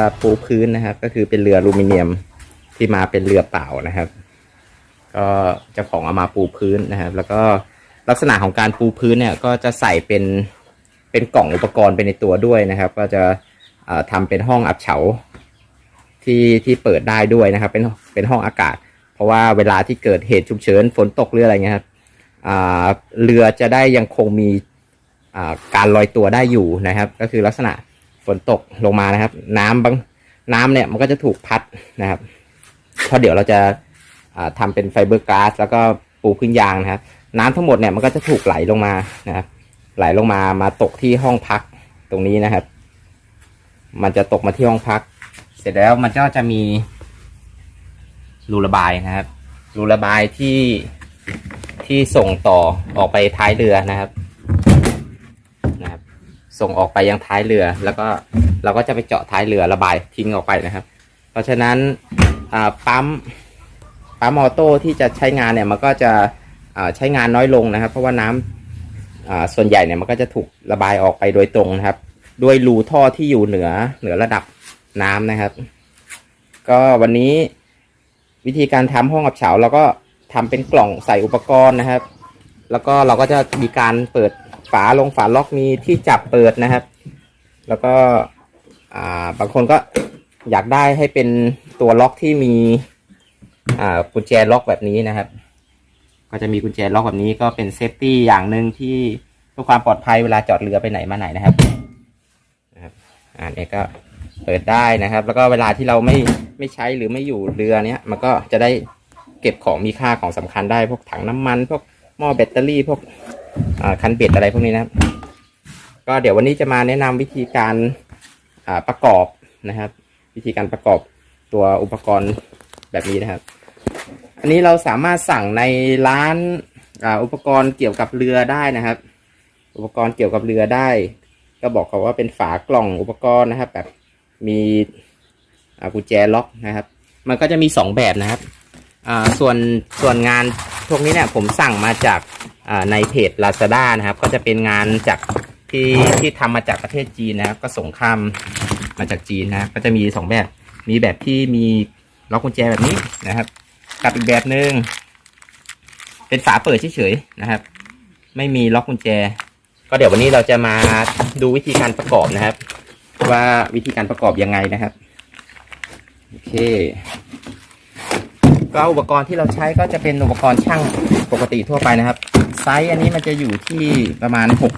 ือปูพื้นนะครับ ก็คือเป็นเรืออลูมิเนียมที่มาเป็นเรือเปล่านะครับ ก็เจ้าของเอามาปูพื้นนะครับ แล้วก็ลักษณะของการปูพื้นเนี่ย ก็จะใส่เป็นเป็นกล่องอุปกรณ์ไปในตัวด้วยนะครับ ก็จะเอ่อทำเป็นห้องอับเฉาที่ที่เปิดได้ด้วยนะครับ เป็นเป็นห้องอากาศ เพราะว่าเวลาที่เกิดเหตุฉุกเฉินฝนตกหรืออะไรเงี้ยครับเรือจะได้ยังคงมีการลอยตัวได้อยู่นะครับ ก็คือลักษณะ นตกลงมานะครับ น้ำบางน้ำเนี่ยมันก็จะถูกพัดนะครับเพราะเดี๋ยวเราจะาทำเป็นไฟเบอร์กลาสแล้วก็ปูพื้นยางนะครับ น้ำทั้งหมดเนี่ยมันก็จะถูกไหลลงมานะครับ ไหลลงมามาตกที่ห้องพักตรงนี้นะครับ มันจะตกมาที่ห้องพัก เสร็จแล้วมันก็จะมีรูระบายนะครับ รูระบายที่ที่ส่งต่อออกไปท้ายเรือนะครับ ส่งออกไปยังท้ายเรือ แล้วก็เราก็จะไปเจาะท้ายเรือระบายทิ้งออกไปนะครับ เพราะฉะนั้นปั๊มปั๊มออโต้ที่จะใช้งานเนี่ยมันก็จะใช้งานน้อยลงนะครับ เพราะว่าน้ำอ่าส่วนใหญ่เนี่ยมันก็จะถูกระบายออกไปโดยตรงนะครับ ด้วยรูท่อที่อยู่เหนือเหนือระดับน้ำนะครับ ก็วันนี้วิธีการทำห้องอับเฉาเราก็ทำเป็นกล่องใส่อุปกรณ์นะครับ แล้วก็เราก็จะมีการเปิด ฝาลงฝาล็อกมีที่จับเปิดนะครับ แล้วก็อ่าบางคนก็อยากได้ให้เป็นตัวล็อกที่มีอ่ากุญแจล็อกแบบนี้นะครับ ก็จะมีกุญแจล็อกแบบนี้ก็เป็นเซฟตี้อย่างหนึ่งที่เพื่อความปลอดภัยเวลาจอดเรือไปไหนมาไหนนะครับนะครับอ่าเนี่ยก็เปิดได้นะครับ แล้วก็เวลาที่เราไม่ไม่ใช้หรือไม่อยู่เรือเนี้ยมันก็จะได้เก็บของมีค่าของสำคัญได้พวกถังน้ำมัน พวกหม้อแบตเตอรี่พวก คันเบ็ดอะไรพวกนี้นะครับก็เดี๋ยววันนี้จะมาแนะนำวิธีการประกอบนะครับ วิธีการประกอบตัวอุปกรณ์แบบนี้นะครับ อันนี้เราสามารถสั่งในร้านอ,าอุปกรณ์เกี่ยวกับเรือได้นะครับ อุปกรณ์เกี่ยวกับเรือได้ ก็บอกเขาว่าเป็นฝากล่องอุปกรณ์นะครับ แบบมีกุญแจล็อกนะครับ มันก็จะมีสองแบบนะครับส่วนส่วนงาน พวกนี้เนี่ยผมสั่งมาจากในเพจ Lazada นะครับ ก็จะเป็นงานจากที่ที่ทำมาจากประเทศจีนนะครับ ก็ส่งข้ามมาจากจีนนะครับก็จะมีสองแบบ มีแบบที่มีล็อกกุญแจแบบนี้นะครับ กับอีกแบบหนึ่งเป็นฝาเปิดเฉยๆนะครับ ไม่มีล็อกกุญแจ ก็เดี๋ยววันนี้เราจะมาดูวิธีการประกอบนะครับ ว่าวิธีการประกอบยังไงนะครับโอเค ก็อุปกรณ์ที่เราใช้ก็จะเป็นอุปกรณ์ช่างปกติทั่วไปนะครับ ไซส์อันนี้มันจะอยู่ที่ประมาณหก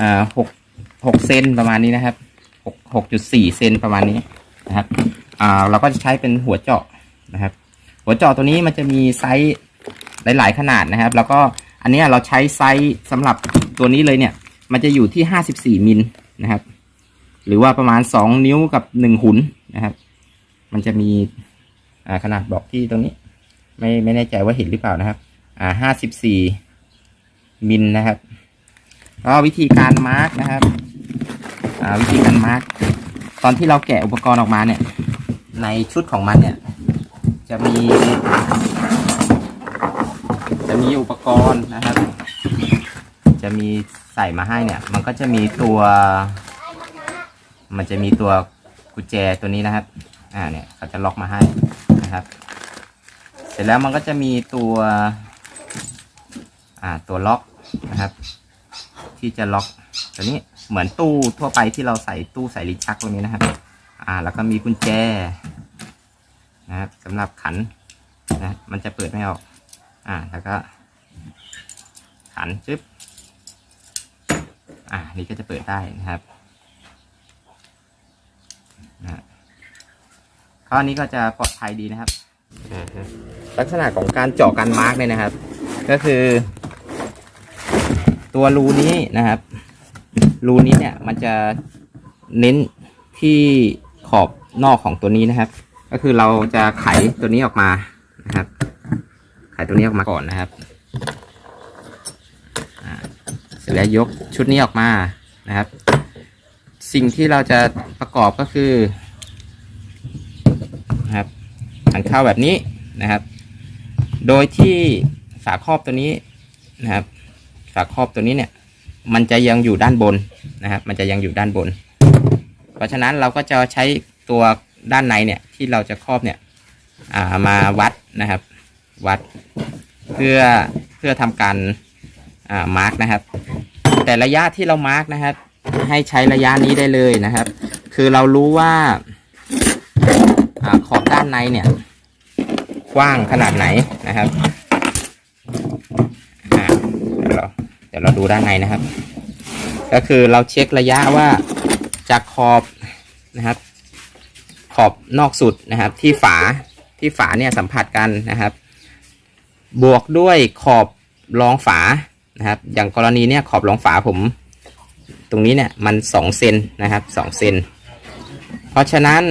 อ่าหกหกเซนประมาณนี้นะครับหกหกจุดสี่เซนประมาณนี้นะครับอ่าเราก็จะใช้เป็นหัวเจาะนะครับ หัวเจาะตัวนี้มันจะมีไซส์หลาย ๆ ขนาดนะครับ แล้วก็อันนี้เราใช้ไซส์สำหรับตัวนี้เลยเนี่ย มันจะอยู่ที่ห้าสิบสี่มิลนะครับ หรือว่าประมาณสองนิ้วกับหนึ่งหุนนะครับ มันจะมี อ่าขนาดบอกที่ตรงนี้ ไม่ไม่แน่ใจว่าเห็นหรือเปล่านะครับ อ่าห้าสิบสี่มิลนะครับก็วิธีการมาร์กนะครับอ่าวิธีการมาร์กตอนที่เราแกะอุปกรณ์ออกมาเนี่ย ในชุดของมันเนี่ย จะมี จะมีอุปกรณ์นะครับ จะมีใส่มาให้เนี่ย มันก็จะมีตัว มันจะมีตัวกุญแจตัวนี้นะครับ อ่าเนี่ยเขาจะล็อกมาให้ นะครับ เสร็จแล้วมันก็จะมีตัวอ่าตัวล็อกนะครับ ที่จะล็อกตัวนี้เหมือนตู้ทั่วไปที่เราใส่ตู้ใส่ลิ้นชักตรงนี้นะครับ อ่า แล้วก็มีกุญแจนะครับสำหรับขันนะมันจะเปิดไม่ออก อ่า แล้วก็ ขันจึ๊บอ่า นี่ก็จะเปิดได้นะครับนะ ฮะข้อนี้ก็จะปลอดภัยดีนะครับ ลักษณะของการเจาะการมาร์กเนี่ยนะครับ ก็คือ ตัวรูนี้นะครับ รูนี้เนี่ยมันจะเน้นที่ขอบนอกของตัวนี้นะครับ ก็คือเราจะไขตัวนี้ออกมานะครับ ไขตัวนี้ออกมาก่อนนะครับเสร็จแล้วยกชุดนี้ออกมานะครับ สิ่งที่เราจะประกอบก็คือ หันเข้าแบบนี้นะครับ โดยที่ฝาครอบตัวนี้นะครับ ฝาครอบตัวนี้เนี่ย มันจะยังอยู่ด้านบนนะครับ มันจะยังอยู่ด้านบน เพราะฉะนั้นเราก็จะใช้ตัวด้านในเนี่ยที่เราจะครอบเนี่ยามาวัดนะครับ วัดเพื่อเพื่อทำการามาร์กนะครับ แต่ระยะที่เรามาร์กนะครับ ให้ใช้ระยะนี้ได้เลยนะครับ คือเรารู้ว่า อขอบด้านในเนี่ย กว้างขนาดไหนนะครับเดี๋ยวเราเดี๋ยวเราดูด้านในนะครับ ก็คือเราเช็คระยะว่าจากขอบนะครับ ขอบนอกสุดนะครับ ที่ฝาที่ฝาเนี่ยสัมผัสกันนะครับ บวกด้วยขอบรองฝานะครับ อย่างกรณีเนี่ยขอบรองฝาผม ตรงนี้เนี่ยมันสองเซนนะครับสองเซนเพราะฉะนั้น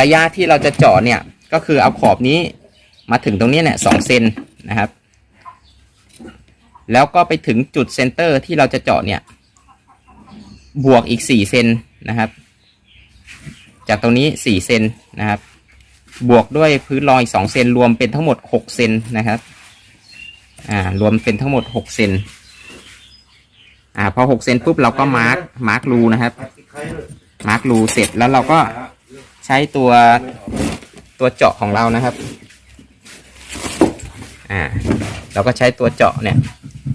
ระยะที่เราจะเจาะเนี่ยก็คือเอาขอบนี้มาถึงตรงนี้เนี่ยสองเซนนะครับ แล้วก็ไปถึงจุดเซนเตอร์ที่เราจะเจาะเนี่ย บวกอีกสี่เซนนะครับ จากตรงนี้สี่เซนนะครับ บวกด้วยพื้นรองอีกสองเซนรวมเป็นทั้งหมดหกเซนนะครับ อ่ารวมเป็นทั้งหมดหกเซนอ่าพอหกเซนปุ๊บเราก็มาร์กมาร์กรูนะครับ มาร์กรูเสร็จแล้วเราก็ ใช้ตัวตัวเจาะของเรานะครับ อ่า เราก็ใช้ตัวเจาะเนี่ย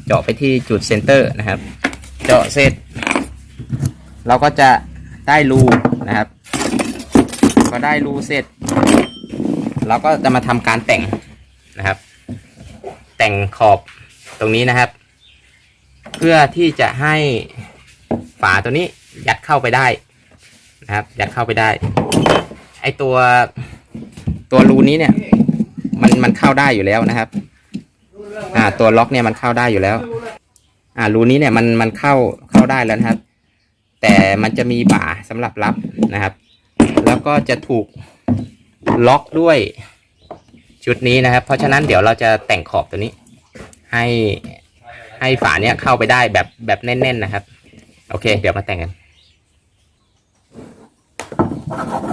เจาะไปที่จุดเซนเตอร์นะครับ เจาะเสร็จ เราก็จะได้รูนะครับ พอได้รูเสร็จ เราก็จะมาทำการแต่งนะครับ แต่งขอบตรงนี้นะครับ เพื่อที่จะให้ฝาตัวนี้ยัดเข้าไปได้ นะครับยัดเข้าไปได้ ไอตัว ตัวรูนี้เนี่ย มันมันเข้าได้อยู่แล้วนะครับ อ่า ตัวล็อกเนี่ยมันเข้าได้อยู่แล้ว อ่ารูนี้เนี่ยมันมันเข้าเข้าได้แล้วนะครับ แต่มันจะมีบ่าสำหรับรับนะครับ แล้วก็จะถูกล็อกด้วยชุดนี้นะครับ เพราะฉะนั้นเดี๋ยวเราจะแต่งขอบตัวนี้ ให้ให้ฝาเนี่ยเข้าไปได้แบบแบบแน่น ๆ นะครับ โอเค เดี๋ยวมาแต่งกัน Thank you.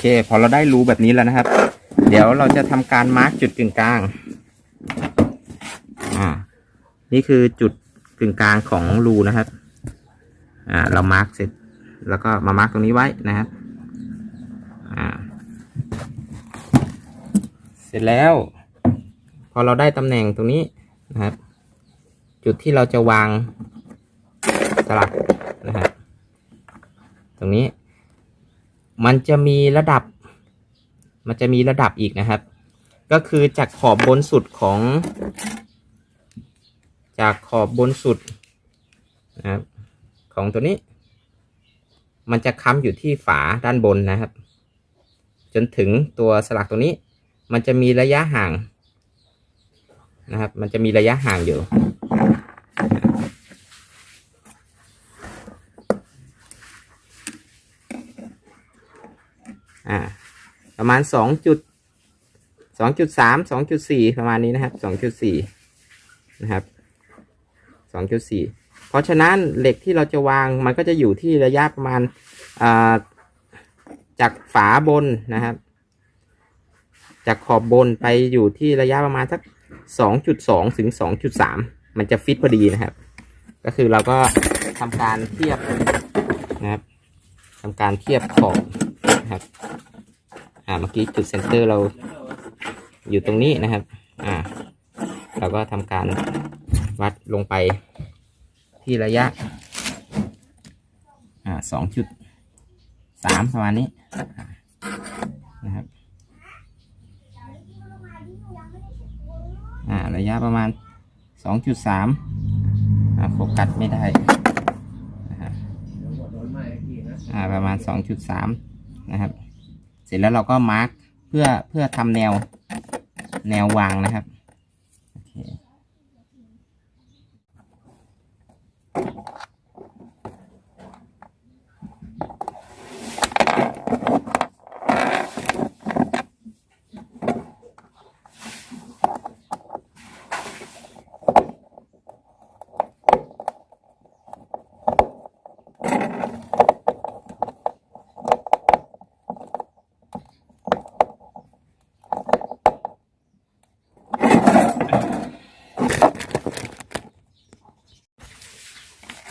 เค พอเราได้รูแบบนี้แล้วนะครับ เดี๋ยวเราจะทำการมาร์กจุดกึ่งกลางอ่านี่คือจุดกึ่งกลางของรูนะครับ อ่า เรามาร์กเสร็จ แล้วก็มามาร์กตรงนี้ไว้นะครับ อ่า เสร็จแล้ว พอเราได้ตำแหน่งตรงนี้นะครับ จุดที่เราจะวางสลักนะครับ ตรงนี้ มันจะมีระดับ มันจะมีระดับอีกนะครับ ก็คือจากขอบบนสุดของ จากขอบบนสุดนะครับของตัวนี้ มันจะค้ำอยู่ที่ฝาด้านบนนะครับ จนถึงตัวสลักตัวนี้ มันจะมีระยะห่างนะครับ มันจะมีระยะห่างอยู่ อ่า ประมาณสองจุดสองจุดสามสองจุดสี่ประมาณนี้นะครับสองจุดสี่นะครับสองจุดสี่เพราะฉะนั้นเหล็กที่เราจะวางมันก็จะอยู่ที่ระยะประมาณอ่าจากฝาบนนะครับ จากขอบบนไปอยู่ที่ระยะประมาณสักสองจุดสองถึงสองจุดสามมันจะฟิตพอดีนะครับ ก็คือเราก็ทำการเทียบนะครับทำการเทียบขอบ นะครับ อ่าเมื่อกี้จุดเซนเตอร์เราอยู่ตรงนี้นะครับ อ่า เราก็ทำการวัดลงไปที่ระยะ อ่าสองจุดสามประมาณนี้นะครับ อ่า ระยะประมาณสองจุดสามโฟกัสไม่ได้นะฮะอ่าประมาณสองจุดสาม นะครับ เสร็จแล้วเราก็มาร์กเพื่อเพื่อทำแนวแนววางนะครับโอเค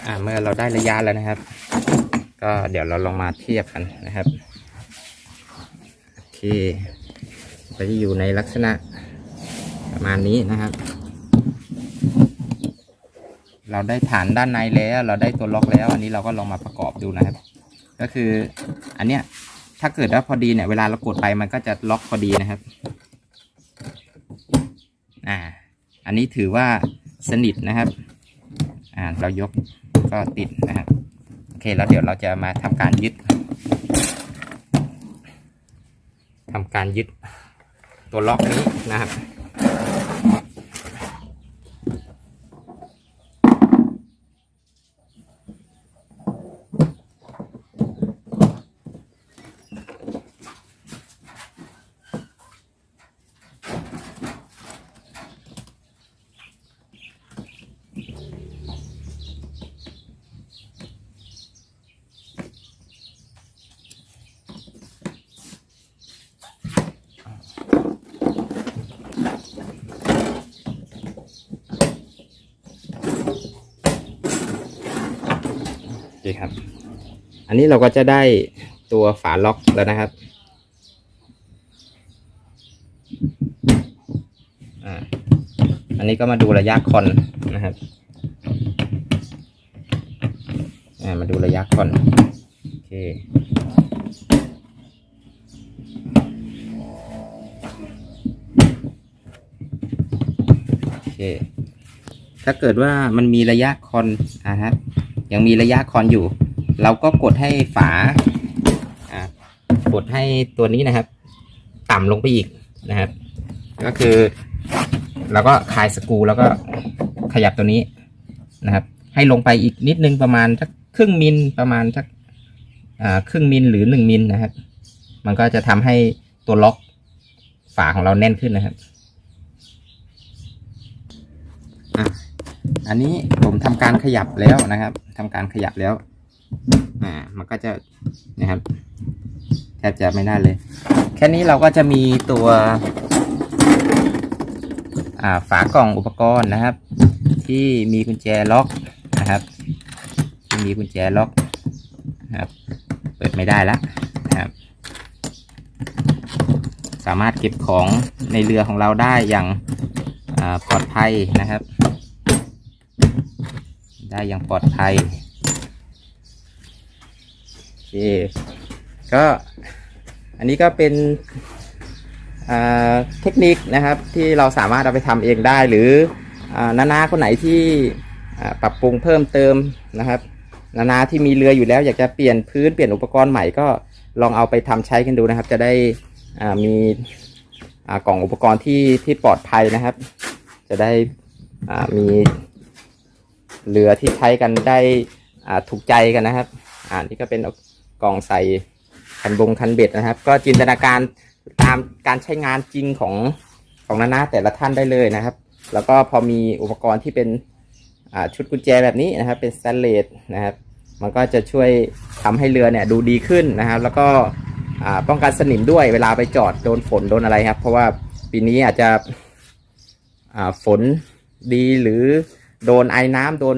อ่าเมื่อเรา ได้ระยะแล้วนะครับ ก็เดี๋ยวเราลองมาเทียบกันนะครับโอเคก็จะอยู่ในลักษณะประมาณนี้นะครับ เราได้ฐานด้านในแล้ว เราได้ตัวล็อกแล้ว อันนี้เราก็ลองมาประกอบดูนะครับ ก็คืออันเนี้ยถ้าเกิดว่าพอดีเนี่ยเวลาเรากดไปมันก็จะล็อกพอดีนะครับอ่าอันนี้ถือว่าสนิทนะครับ อ่าเรายก ก็ติดนะครับโอเคแล้วเดี๋ยวเราจะมาทำการยึดทำการยึดตัวล็อกนี้นะครับ อเคครับ อันนี้เราก็จะได้ตัวฝาล็อกแล้วนะครับอันนี้ก็มาดูระยะคอนนะครับมาดูระยะคอนโอเคโอเค ถ้าเกิดว่ามันมีระยะคอนอ่าฮะ ยังมีระยะคอนอยู่ เราก็กดให้ฝากดให้ตัวนี้นะครับ ต่ำลงไปอีกนะครับ ก็คือเราก็คลายสกูแล้วก็ขยับตัวนี้นะครับ ให้ลงไปอีกนิดนึงประมาณสักครึ่งมิลประมาณสักครึ่งมิลหรือหนึ่งมิลนะครับ มันก็จะทำให้ตัวล็อกฝาของเราแน่นขึ้นนะครับ อะ อันนี้ผมทำการขยับแล้วนะครับทำการขยับแล้วอ่ามันก็จะนะครับแทบจะไม่ได้เลย แค่นี้เราก็จะมีตัวอ่าฝากล่องอุปกรณ์นะครับ ที่มีกุญแจล็อกนะครับที่มีกุญแจล็อกนะครับเปิดไม่ได้แล้วนะครับ สามารถเก็บของในเรือของเราได้อย่างปลอดภัยนะครับ ได้อย่างปลอดภัยโอเคก็อันนี้ก็เป็นเทคนิคนะครับที่เราสามารถเอาไปทำเองได้หรือนานาคนไหนที่ปรับปรุงเพิ่มเติมนะครับ นานาที่มีเรืออยู่แล้ว อยากจะเปลี่ยนพื้นเปลี่ยนอุปกรณ์ใหม่ก็ลองเอาไปทำใช้กันดูนะครับ จะได้มีกล่องอุปกรณ์ที่ที่ปลอดภัยนะครับ จะได้มี เรือที่ใช้กันได้ถูกใจกันนะครับ อ่านี่ก็เป็นกล่องใส่คันบงคันเบ็ดนะครับ ก็จินตนาการตามการใช้งานจริงของของนานาแต่ละท่านได้เลยนะครับ แล้วก็พอมีอุปกรณ์ที่เป็นชุดกุญแจแบบนี้นะครับ เป็นสแตนเลสนะครับ มันก็จะช่วยทำให้เรือเนี่ยดูดีขึ้นนะครับ แล้วก็ป้องกันสนิมด้วยเวลาไปจอดโดนฝนโดนอะไรครับ เพราะว่าปีนี้อาจจะฝนดีหรือ โดนไอ้น้ำโดน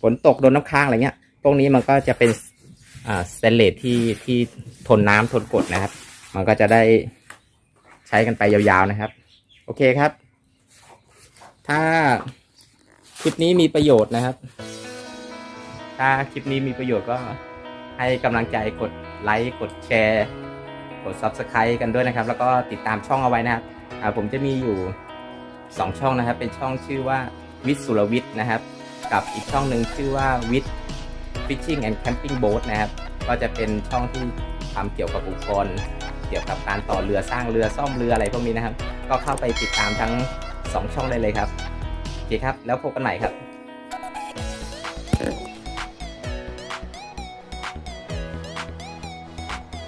ฝนตกโดนน้ำค้างอะไรเงี้ย พวกนี้มันก็จะเป็นสแตนเลสที่ที่ทนน้ำทนกดนะครับ มันก็จะได้ใช้กันไปยาวๆนะครับ โอเคครับ ถ้าคลิปนี้มีประโยชน์นะครับ ถ้าคลิปนี้มีประโยชน์ก็ให้กำลังใจกดไลค์กดแชร์ กด subscribe กันด้วยนะครับ แล้วก็ติดตามช่องเอาไว้นะครับผมจะมีอยู่ 2 ช่องนะครับ เป็นช่องชื่อว่าวิทย์สุรวิทย์นะครับ กับอีกช่องหนึ่งชื่อว่าวิทย์ Fishing and Camping Boat นะครับ ก็จะเป็นช่องที่ทำเกี่ยวกับอุปกรณ์เกี่ยวกับการต่อเรือสร้างเรือซ่อมเรืออะไรพวกนี้นะครับ ก็เข้าไปติดตามทั้ง 2 ช่องได้เลยครับโอเคครับ แล้วพบกันใหม่ครับ